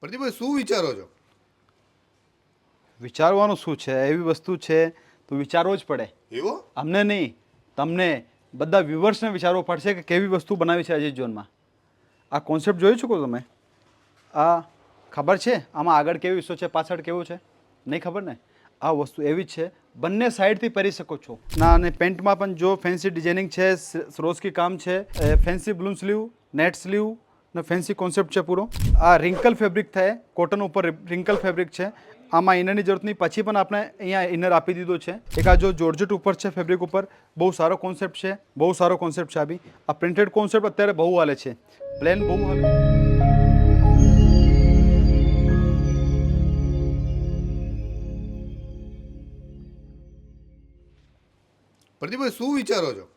પ્રદીપભાઈ શું વિચારો છો? વિચારવાનું શું છે? એવી વસ્તુ છે તો વિચારવો જ પડે. એવો? અમને નહીં તમને બધા વ્યુવર્સને વિચારવો પડશે કે કેવી વસ્તુ બનાવી છે અજીત જોનમાં. આ કોન્સેપ્ટ જોઈ શકો તમે? આ ખબર છે? આમાં આગળ કેવી વિશ્વ છે? પાછળ કેવું છે? નહીં ખબર ને? આ વસ્તુ એવી જ છે. બંને સાઈડથી પહેરી શકો છો. ના અને પેન્ટમાં પણ જો ફેન્સી ડિઝાઇનિંગ છે સ્રોસ્કી કામ છે fancy bloom sleeve net sleeve ને ફેન્સી કોન્સેપ્ટ છે પૂરો. આ રિંકલ ફેબ્રિક થાય કોટન ઉપર રિંકલ ફેબ્રિક છે. આમાં ઇનરની જરૂરત નહીં પછી પણ આપણે અહીંયા ઇનર આપી દીધો છે. એક આ જો જોર્જેટ ઉપર છે ફેબ્રિક ઉપર બહુ સારો કોન્સેપ્ટ છે બહુ સારો કોન્સેપ્ટ છે આ બી. આ પ્રિન્ટેડ કોન્સેપ્ટ અત્યારે બહુ હાલે છે. પ્લેન બહુ હાલે. પ્રદીપભાઈ શું વિચારો છો?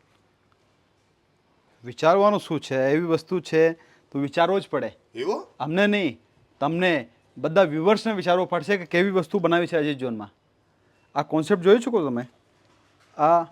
વિચારવાનું શું છે? એવી વસ્તુ છે તો વિચારવો જ પડે. એવો? અમને નહીં. તમને બધા વ્યુઅર્સને વિચારવું પડશે કે કેવી વસ્તુ બનાવી છે અજીત જોનમાં. આ કોન્સેપ્ટ જોઈ શકો તમે? આ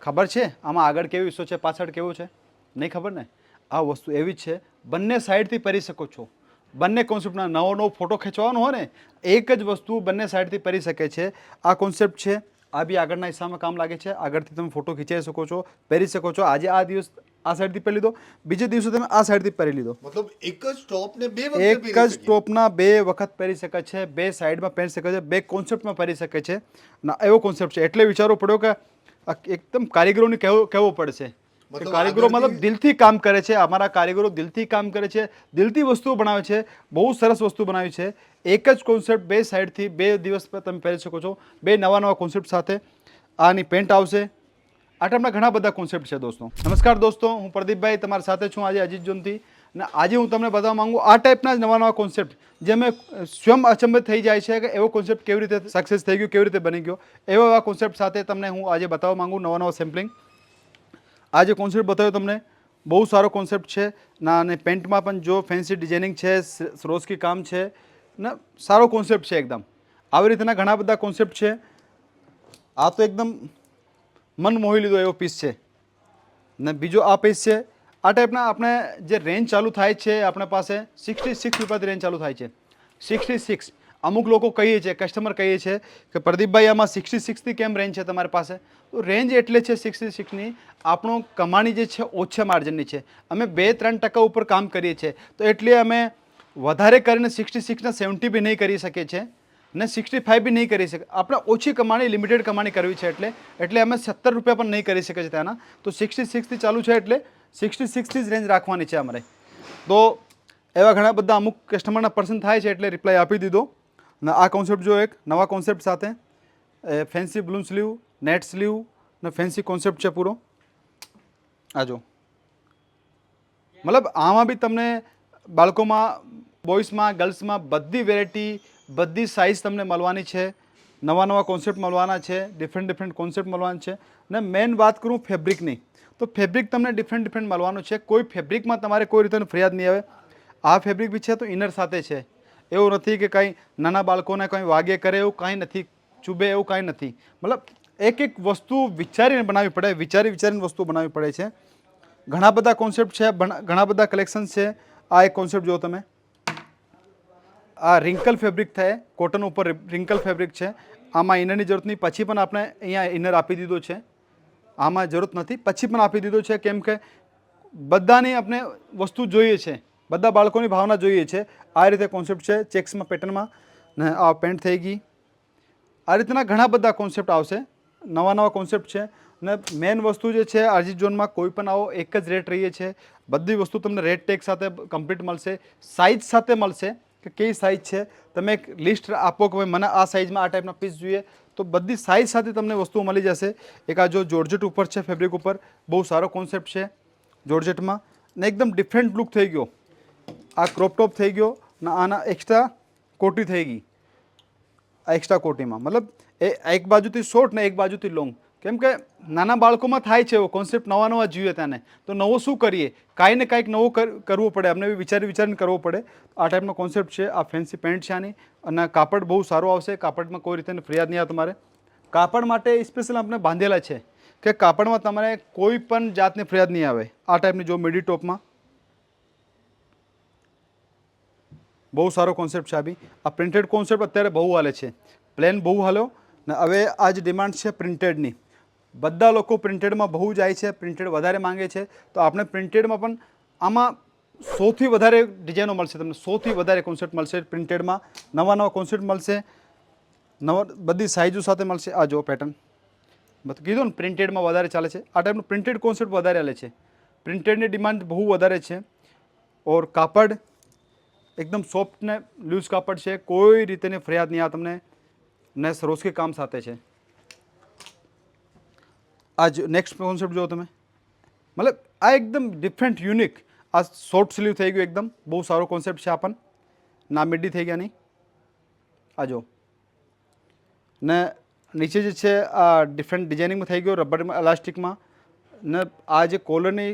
ખબર છે? આમાં આગળ કેવી વિશ્વ છે? પાછળ કેવું છે? નહીં ખબર ને? આ વસ્તુ એવી જ છે. બંને સાઈડથી પહેરી શકો છો. બંને કોન્સેપ્ટના નવો નવો ફોટો ખેંચવાનો હોય ને એક જ વસ્તુ બંને સાઈડથી પહેરી શકે છે. આ કોન્સેપ્ટ છે. આ બી આગળના હિસ્સામાં કામ લાગે છે. આગળથી તમે ફોટો ખીચાઈ શકો છો પહેરી શકો છો. આજે આ દિવસ આ સાઈડથી પહેરી લીધો. બીજે દિવસે તમે આ સાઈડથી પહેરી લીધો. મતલબ એક જ ટોપ ને બે વખત એક જ. ટોપના બે વખત પહેરી શકે છે બે સાઈડમાં પહેરી શકે છે બે કોન્સેપ્ટમાં પહેરી શકે છે. ના એવો કોન્સેપ્ટ છે. એટલે વિચારવો પડ્યો કે એકદમ કારીગરોને કહેવું કહેવું પડશે. કારીગરો મતલબ દિલથી કામ કરે છે. અમારા કારીગરો દિલથી કામ કરે છે. દિલથી વસ્તુઓ બનાવે છે. બહુ સરસ વસ્તુ બનાવી છે. એક જ કોન્સેપ્ટ બે સાઈડથી બે દિવસ પર તમે પહેરી શકો છો. બે નવા નવા કોન્સેપ્ટ સાથે આની પેન્ટ આવશે. આ ટાઈપના ઘણા બધા કોન્સેપ્ટ છે દોસ્તો. નમસ્કાર દોસ્તો, હું પ્રદીપભાઈ, તમારી સાથે છું આજે અજીત જોનથી. અને આજે હું તમને બતાવવા માંગુ આ ટાઈપના જ નવા નવા કોન્સેપ્ટ જે મેં સ્વયં અચંબિત થઈ જાય છે કે એવો કોન્સેપ્ટ કેવી રીતે સક્સેસ થઈ ગયો, કેવી રીતે બની ગયો, એવા એવા કોન્સેપ્ટ સાથે તમને હું આજે બતાવવા માંગુ નવા નવા સેમ્પલિંગ આ જે કોન્સેપ્ટ બતાવ્યો તમને, બહુ સારો કોન્સેપ્ટ છે. ના, અને પેન્ટમાં પણ જો ફેન્સી ડિઝાઇનિંગ છે સ્રોસ્કી કામ છે, ને, સારો કોન્સેપ્ટ છે એકદમ. આવી રીતના ઘણા બધા કોન્સેપ્ટ છે. આ તો એકદમ મન મોહી લીધો એવો પીસ છે. ને બીજો આ પીસ છે, આ ટાઈપના આપણે જે રેન્જ ચાલુ થાય છે આપણા પાસે સિક્સટી સિક્સ રૂપિયાથી રેન્જ ચાલુ થાય છે. સિક્સટી સિક્સ અમુક લોકો કહીએ છીએ કસ્ટમર કહીએ છીએ કે પ્રદીપભાઈ આમાં સિક્સટી સિક્સથી કેમ રેન્જ છે તમારી પાસે? તો રેન્જ એટલે છે સિક્સટી સિક્સની આપણો કમાણી જે છે, ઓછા માર્જિનની છે. અમે બે ત્રણ ટકા ઉપર કામ કરીએ છીએ. તો એટલે અમે વધારે કરીને સિક્સટી સિક્સના સેવન્ટી બી નહીં કરી શકીએ છીએ. ને સિક્સટી ફાઇવ બી નહીં કરી શકે. આપણે ઓછી કમાણી લિમિટેડ કમાણી કરવી છે એટલે એટલે અમે સત્તર રૂપિયા પણ નહીં કરી શકીએ છીએ ત્યાંના. તો સિક્સટી સિક્સથી ચાલુ છે એટલે સિક્સટી સિક્સથી જ રેન્જ રાખવાની છે અમારે. તો એવા ઘણા બધા અમુક કસ્ટમરના પર્સન થાય છે એટલે રિપ્લાય આપી દીધો. ને આ કોન્સેપ્ટ જો એક, નવા કોન્સેપ્ટ સાથે. Fancy bloom sleeve net sleeve ને ફેન્સી કોન્સેપ્ટ છે પૂરો. આ જો. મતલબ આમાં બી તમને બાળકોમાં બોયસમાં ગર્લ્સમાં બધી વેરાયટી બધી સાઇઝ તમને મળવાની છે. નવા નવા કોન્સેપ્ટ મળવાના છે. ડિફરન્ટ ડિફરન્ટ કોન્સેપ્ટ મળવાના છે. ને મેઇન વાત કરું ફેબ્રિકની તો ફેબ્રિક તમને ડિફરન્ટ ડિફરન્ટ મળવાનું છે. કોઈ ફેબ્રિકમાં તમારે કોઈ રીતે ફરિયાદ નહીં આવે. આ ફેબ્રિક બી છે તો ઇનર સાથે છે. એવું નથી કે કંઈ નાના બાળકોને કંઈ વાગે કરે એવું કાંઈ નથી, ચૂબે એવું કાંઈ નથી. મતલબ એક એક વસ્તુ વિચારીને બનાવવી પડે, વિચારી વિચારીને વસ્તુ બનાવવી પડે છે. ઘણા બધા કોન્સેપ્ટ છે ઘણા બધા કલેક્શન છે. આ એક કોન્સેપ્ટ જુઓ તમે. આ રિંકલ ફેબ્રિક થાય કોટન ઉપર રિંકલ ફેબ્રિક છે. આમાં ઇનરની જરૂરત નહીં પછી પણ આપણે અહીંયા ઇનર આપી દીધો છે. આમાં જરૂરત નથી, પછી પણ આપી દીધો છે, કેમ કે બધાની આપણે વસ્તુ જોઈએ છે, બધા બાળકોની ભાવના જોઈએ છે. આ રીતે કોન્સેપ્ટ છે ચેક્સમાં પેટર્નમાં ને આ પેન્ટ થઈ ગઈ. આ રીતના ઘણા બધા કોન્સેપ્ટ આવશે. નવા નવા કોન્સેપ્ટ છે. ને મેન વસ્તુ જે છે, આરજી ઝોનમાં કોઈ પણ આવો એક જ રેટ રહીએ છે. બધી વસ્તુ તમને રેટ ટેગ સાથે કમ્પ્લીટ મળશે. સાઇઝ સાથે મળશે. કે કઈ સાઇઝ છે? તમે એક લિસ્ટ આપો કે મને આ સાઇઝમાં આ ટાઈપના પીસ જોઈએ. તો બધી સાઇઝ સાથે તમને વસ્તુઓ મળી જશે. એક આ જો જોર્જેટ ઉપર છે ફેબ્રિક ઉપર, બહુ સારો કોન્સેપ્ટ છે જોર્જેટમાં ને એકદમ ડિફરન્ટ લુક થઈ ગયો. આ ક્રોપ ટોપ થઈ ગયો ને આના એક્સ્ટ્રા કોટી થઈ ગઈ. આ એક્સ્ટ્રા કોટીમાં. મતલબ એ એક બાજુથી શોર્ટ ને એક બાજુથી લોંગ કેમ કે નાના બાળકોમાં થાય છે એવો કોન્સેપ્ટ નવા નવા જોઈએ તેને. તો નવો શું કરીએ? કાંઈ ને કાંઈક નવો કરવું પડે. અમને વિચારી વિચારીને કરવો પડે. આ ટાઈપનો કોન્સેપ્ટ છે. આ ફેન્સી પેન્ટ છે આની. અને કાપડ બહુ સારો આવશે. કાપડમાં કોઈ રીતે ફરિયાદ નહીં આવે તમારે. કાપડ માટે સ્પેશિયલ આપણે બાંધેલા છે કે કાપડમાં તમારે કોઈ પણ જાતની ફરિયાદ નહીં આવે. આ ટાઈપની જો મિડી ટોપમાં બહુ સારો કોન્સેપ્ટ છે આ બી. આ પ્રિન્ટેડ કોન્સેપ્ટ અત્યારે બહુ હાલે છે. પ્લેન બહુ હાલો. ને હવે આ જ ડિમાન્ડ છે પ્રિન્ટેડની બધા લોકો પ્રિન્ટેડમાં બહુ જાય છે, પ્રિન્ટેડ વધારે માંગે છે. તો આપણે પ્રિન્ટેડમાં પણ આમાં સૌથી વધારે ડિઝાઇનો મળશે, તમને સૌથી વધારે કોન્સેપ્ટ મળશે પ્રિન્ટેડમાં. નવા નવા કોન્સેપ્ટ મળશે, નવા બધી સાઇઝો સાથે મળશે. આ જો પેટર્ન બધું કીધું ને, પ્રિન્ટેડમાં વધારે ચાલે છે. આ ટાઈપનું પ્રિન્ટેડ કોન્સેપ્ટ વધારે હાલે છે. પ્રિન્ટેડની ડિમાન્ડ બહુ વધારે છે. ઓર કાપડ એકદમ સોફ્ટ ને લૂઝ કાપડ છે. કોઈ રીતેની ફરિયાદ નહીં, આ તમને ને સરોસ્કી કામ સાથે છે. આજ નેક્સ્ટ કોન્સેપ્ટ જુઓ તમે. મતલબ આ એકદમ ડિફરન્ટ યુનિક આ શોર્ટ સ્લીવ થઈ ગયું એકદમ. બહુ સારો કોન્સેપ્ટ છે આપણ ના મિડી થઈ ગયા નહીં. આ જો ને નીચે જે છે, આ ડિફરન્ટ ડિઝાઇનિંગમાં થઈ ગયો રબરમાં ઇલાસ્ટિકમાં ને આ જે કોલરની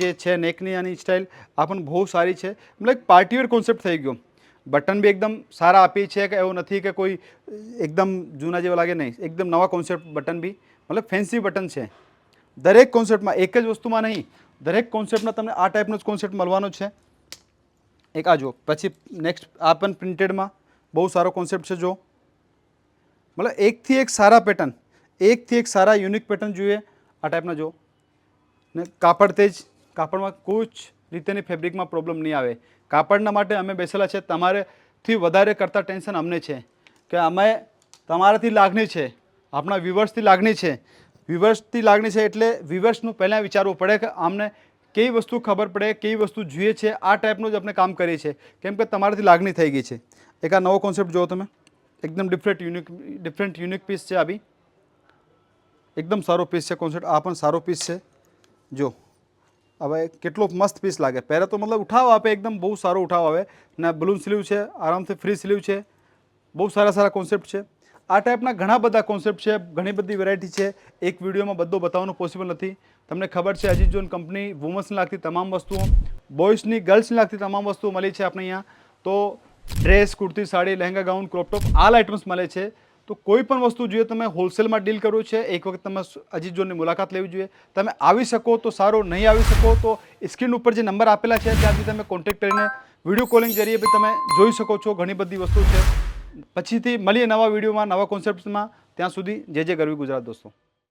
જે છે નેકની આની સ્ટાઇલ આ પણ બહુ સારી છે. મતલબ પાર્ટીવેર કોન્સેપ્ટ થઈ ગયો. બટન બી એકદમ સારા આપી છે કે એવું નથી કે કોઈ એકદમ જૂના જેવા લાગે નહીં. એકદમ નવા કોન્સેપ્ટ બટન બી. મતલબ ફેન્સી બટન છે. દરેક કોન્સેપ્ટમાં એક જ વસ્તુમાં નહીં, દરેક કોન્સેપ્ટમાં તમને આ ટાઈપનો જ કોન્સેપ્ટ મળવાનો છે. એક આ જુઓ, પછી નેક્સ્ટ આ પણ પ્રિન્ટેડમાં બહુ સારો કોન્સેપ્ટ છે જો મતલબ એકથી એક સારા પેટર્ન એકથી એક સારા યુનિક પેટર્ન જોઈએ આ ટાઈપના જો ને કાપડ તેજ, કાપડમાં કોઈ જ રીતેની ફેબ્રિકમાં પ્રોબ્લેમ નહીં આવે. કાપડના માટે અમે બેસેલા છે, તમારેથી વધારે કરતાં ટેન્શન અમને છે. કે અમે તમારાથી લાગણી છે. આપણા વ્યુવર્સથી લાગણી છે. વ્યુવર્સથી લાગણી છે એટલે વ્યુવર્સનું પહેલાં વિચારવું પડે કે આમને કેવી વસ્તુ ખબર પડે, કેવી વસ્તુ જોઈએ છે, આ ટાઈપનું જ આપણે કામ કરીએ છીએ. કેમ કે તમારાથી લાગણી થઈ ગઈ છે. એક આ નવો કોન્સેપ્ટ જુઓ તમે. એકદમ different unique different unique piece છે આ એકદમ સારો પીસ છે કોન્સેપ્ટ આ પણ સારો પીસ છે. જો, હવે કેટલો મસ્ત પીસ લાગે. પહેલાં તો મતલબ ઉઠાવ આપે, એકદમ બહુ સારો ઉઠાવ આવે. ને બલૂન સ્લીવ છે, આરામથી ફ્રી સ્લીવ છે. બહુ સારા સારા કોન્સેપ્ટ છે. આ ટાઈપના ઘણા બધા કોન્સેપ્ટ છે, ઘણી બધી વેરાયટી છે. એક વિડીયોમાં બધો બતાવવાનું પોસિબલ નથી. તમને ખબર છે અજીત જોન કંપની વુમન્સને લાગતી તમામ વસ્તુઓ બોયઝની ગર્લ્સને લાગતી તમામ વસ્તુઓ મળી છે આપણે અહીંયા. તો dress kurti, sari, lehenga gown crop top all items મળે છે. તો કોઈ પણ વસ્તુ જોઈએ, તમે હોલસેલમાં ડીલ કરવું છે, એક વખત તમે અજીત જોનની મુલાકાત લેવી જોઈએ. તમે આવી શકો તો સારો, નહીં આવી શકો તો સ્ક્રીન ઉપર જે નંબર આપેલા છે, ત્યાંથી તમે કોન્ટેક્ટ કરીને વીડિયો કોલિંગ જરીએ બી તમે જોઈ શકો છો. ઘણી બધી વસ્તુ છે. પછીથી મળીએ નવા વિડીયોમાં નવા કોન્સેપ્ટમાં ત્યાં સુધી જે જે ગરવી ગુજરાત દોસ્તો.